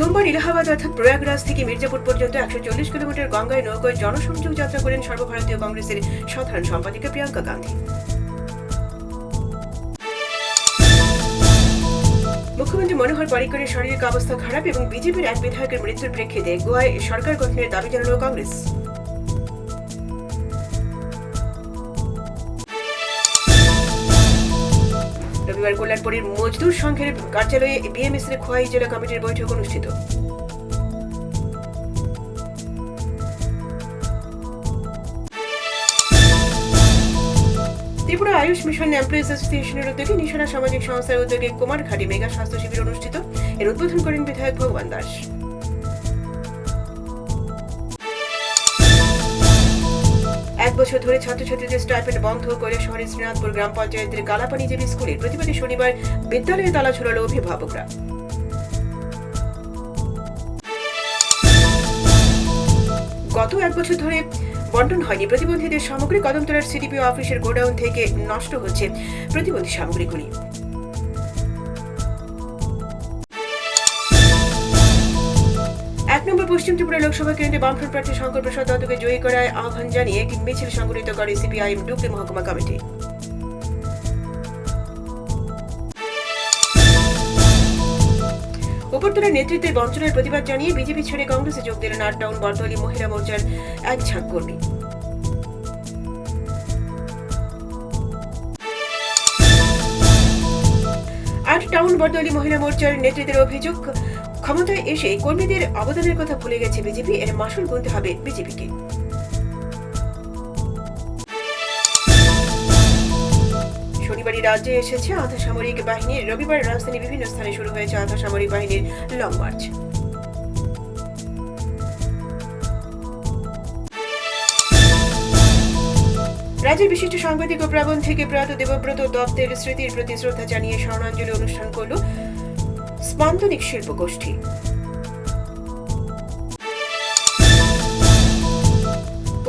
সোমবার ইলাহাবাদ অর্থাৎ প্রয়াগরাজ থেকে মির্জাপুর পর্যন্ত একশো চল্লিশ কিলোমিটার গঙ্গায় নৌকায় জনসংযোগ যাত্রা করেন সর্বভারতীয় কংগ্রেসের সাধারণ সম্পাদিকা প্রিয়াঙ্কা গান্ধী। মুখ্যমন্ত্রী মনোহর পারিকরের শারীরিক অবস্থা খারাপ এবং বিজেপির এক বিধায়কের মৃত্যুর প্রেক্ষিতে গোয়ায় সরকার গঠনের দাবি জানালো কংগ্রেস। রবিবার কল্যাণপুরের মজদুর সংঘের কার্যালয়ে বিএমএস এর খোয়াই জেলা কমিটির বৈঠক অনুষ্ঠিত। ত্রিপুরা আয়ুষ মিশন এমপ্লয়িজ অ্যাসোসিয়েশনের উদ্যোগে নিশানা সামাজিক সংস্থার উদ্যোগে কুমারঘাটি মেগা স্বাস্থ্য শিবির অনুষ্ঠিত। এর উদ্বোধন করেন বিধায়ক ভগবান দাস। বছর ধরে ছাত্রছাত্রীদের স্টাইপেন্ড বন্ধ করে শহরের শ্রীনাথপুর গ্রাম পঞ্চায়েতের কালাপানি জেবি স্কুলে প্রতিবাদী শনিবার বিদ্যালয়ে তালা ঝোলালো অভিভাবকরা। গত এক বছর ধরে বন্টন হয়নি। প্রতিবন্ধীদের সামগ্রী কদমতলার সিডিপিও অফিসের গোডাউন থেকে নষ্ট হচ্ছে প্রতিবন্ধী সামগ্রীগুলি। এক নম্বর পশ্চিম ত্রিপুরা লোকসভা কেন্দ্রে বামফ্রন্ট প্রার্থী শঙ্কর প্রসাদ দত্তকে জয়ী করায় আহ্বান জানিয়ে একটি মিছিল সংগঠিত করে সিপিআইএম ডুবলি মহকুমা কমিটি। উপরতলার নেতৃত্বে বঞ্চনার প্রতিবাদ জানিয়ে বিজেপি ছেড়ে কংগ্রেসে যোগ দিলেন আট টাউন মহিলা মোর্চার এক ঝাঁক কর্মী। আট টাউন বরদলি মহিলা মোর্চার নেতৃত্বের অভিযোগ ক্ষমতায় এসে কর্মীদের অবদানের কথা ভুলে গেছে বিজেপি, এর মাসুল গুনতে হবে বিজেপিকে। শনিবারই রাজ্যে এসেছে আধা সামরিক বাহিনীর রবিবার রাজধানীর বিভিন্ন স্থানে শুরু হয়েছে আধা সামরিক বাহিনীর লং মার্চ। রাজ্যের বিশিষ্ট সাংবাদিক ও প্রাবন থেকে প্রয়াত দেবব্রত দত্তের স্মৃতির প্রতি শ্রদ্ধা জানিয়ে স্মরণাঞ্জলি অনুষ্ঠান করল স্পন্দনিক শিল্প গোষ্ঠী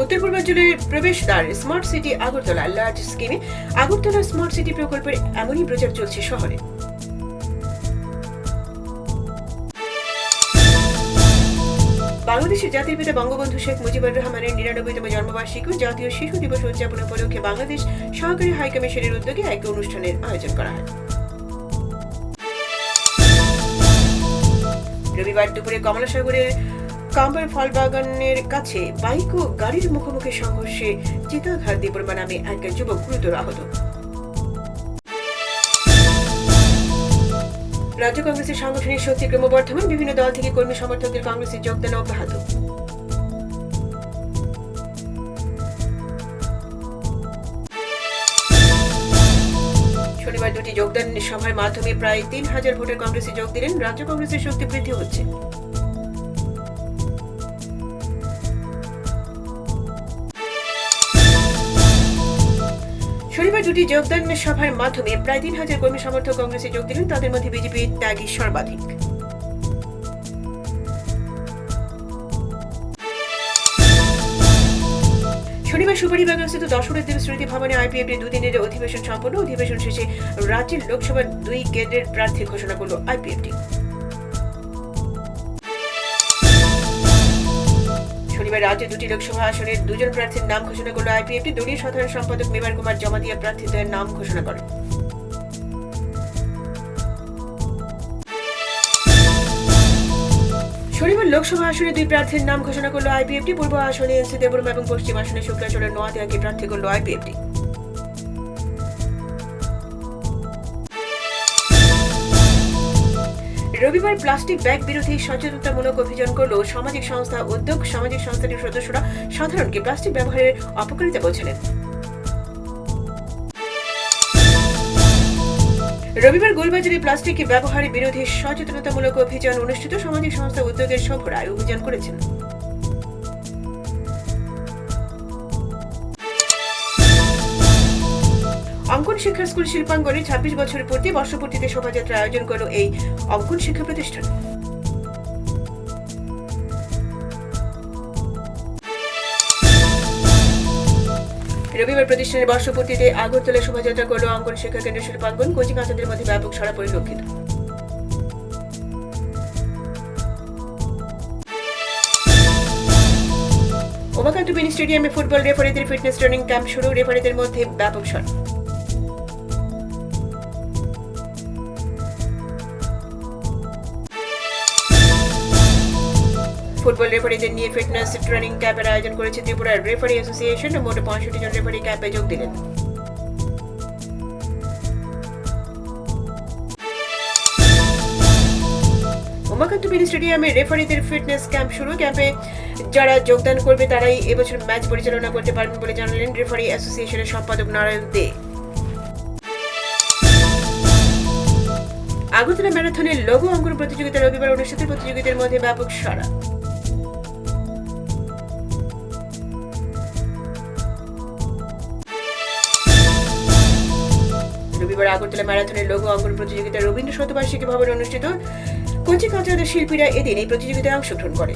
উত্তর পূর্বাঞ্চলের প্রবেশদ্বার স্মার্ট সিটি আগরতলা লার্জ স্কিমে আগরতলা স্মার্ট সিটি প্রকল্পের এমনই প্রচার চলছে শহরে। বাংলাদেশের জাতির পিতা বঙ্গবন্ধু শেখ মুজিবুর রহমানের নিরানব্বইতম জন্মবার্ষিকী ও জাতীয় শিশু দিবস উদযাপন উপলক্ষে বাংলাদেশ সহকারী হাইকমিশনের উদ্যোগে এক অনুষ্ঠানের আয়োজন করা হয়। রবিবার দুপুরে কমলাসাগরের কাম্বার ফল বাগানের কাছে বাইক ও গাড়ির মুখোমুখি সংঘর্ষে চিতাঘাত দেবর্মা নামে এক যুবক গুরুতর আহত। রাজ্য কংগ্রেসের সাংগঠনিক শক্তি ক্রমবর্ধমান, বিভিন্ন দল থেকে কর্মী সমর্থকদের কংগ্রেসে যোগদান অব্যাহত। শনিবার দুটি যোগদান সভার মাধ্যমে প্রায় তিন হাজার ভোটার কংগ্রেসে যোগ দিলেন। রাজ্য কংগ্রেসের শক্তি বৃদ্ধি হচ্ছে। শনিবার দুটি যোগদান সভার মাধ্যমে প্রায় তিন হাজার কর্মী সমর্থক কংগ্রেসে যোগ দিলেন। তাদের মধ্যে বিজেপির ত্যাগী সর্বাধিক। শনিবার সুপারিবাগানস্থিত দশরথ দেব স্মৃতি ভবনে আইপিএফের দুদিনের অধিবেশন সম্পন্ন। অধিবেশন শেষে রাজ্যের লোকসভার দুই কেন্দ্রের প্রার্থী ঘোষণা করল আইপিএফটি শনিবার রাজ্যে দুটি লোকসভা আসনের দুজন প্রার্থীর নাম ঘোষণা করল আইপিএফটি দলীয় সাধারণ সম্পাদক মেবার কুমার জমাতিয়া প্রার্থীদের নাম ঘোষণা করেন। শনিবার লোকসভা আসনে দুই প্রার্থীর নাম ঘোষণা করল আইপিএফটি। পূর্ব আসনে এনসি দেবরম এবং পশ্চিম আসনে শুক্লাচলের নোয়াদিয়াকে প্রার্থী করল আইপিএফটি। রবিবার প্লাস্টিক ব্যাগ বিরোধী সচেতনতামূলক অভিযান করল সামাজিক সংস্থা উদ্যোগ। সামাজিক সংস্থাটির সদস্যরা সাধারণকে প্লাস্টিক ব্যবহারের অপকারিতা বোঝালেন রবিবার গোলবাজারে প্লাস্টিক ব্যবহার বিরোধী সচেতনতামূলক অভিযান অনুষ্ঠিত। সামাজিক সংস্থা উদ্যোগের সভরায় অভিযান করেছেন। অঙ্কন শিক্ষা স্কুল শিল্পাঙ্গনে ছাব্বিশ বছরের পূর্তি বর্ষপূর্তিতে শোভাযাত্রা আয়োজন করল এই অঙ্কন শিক্ষা প্রতিষ্ঠান। রবিবার প্রতিষ্ঠানের বর্ষপূর্তিতে আগরতলা শোভাযাত্রা করল অঙ্গন শিক্ষা কেন্দ্র শিল্পাঙ্গন কোচিং আচাদের মধ্যে ব্যাপক সরা পরিলক্ষিত। ওমাকান্ত মিনি স্টেডিয়ামে ফুটবল রেফারিদের ফিটনেস ট্রেনিং ক্যাম্প শুরু। রেফারিদের মধ্যে ব্যাপক সরা ফুটবল রেফারিদের নিয়ে ফিটনেস ট্রেনিং ক্যাম্পের আয়োজন করেছে ত্রিপুরার রেফারি অ্যাসোসিয়েশন মোট পঁয়ষট্টি জন রেফারি ক্যাম্পে যোগ দিলেন। উমাকান্ত স্টেডিয়ামে রেফারিদের ফিটনেস ক্যাম্প শুরু। ক্যাম্পে যারা যোগদান করবে তারাই এবছর ম্যাচ পরিচালনা করতে পারবেন বলে জানালেন রেফারি অ্যাসোসিয়েশনের সম্পাদক নারায়ণ দে। আগরতলা ম্যারাথনের লঘু অঙ্কন প্রতিযোগিতা রবিবার অনুষ্ঠিত প্রতিযোগিতার মধ্যে ব্যাপক সাড়া। রবিবার আগরতলা ম্যারাথনের লঘু অঙ্কন প্রতিযোগিতা রবীন্দ্র শতবার্ষিকী ভবনে অনুষ্ঠিত কচি কাঁচাদের শিল্পীরা এদিন এই প্রতিযোগিতায় অংশগ্রহণ করে।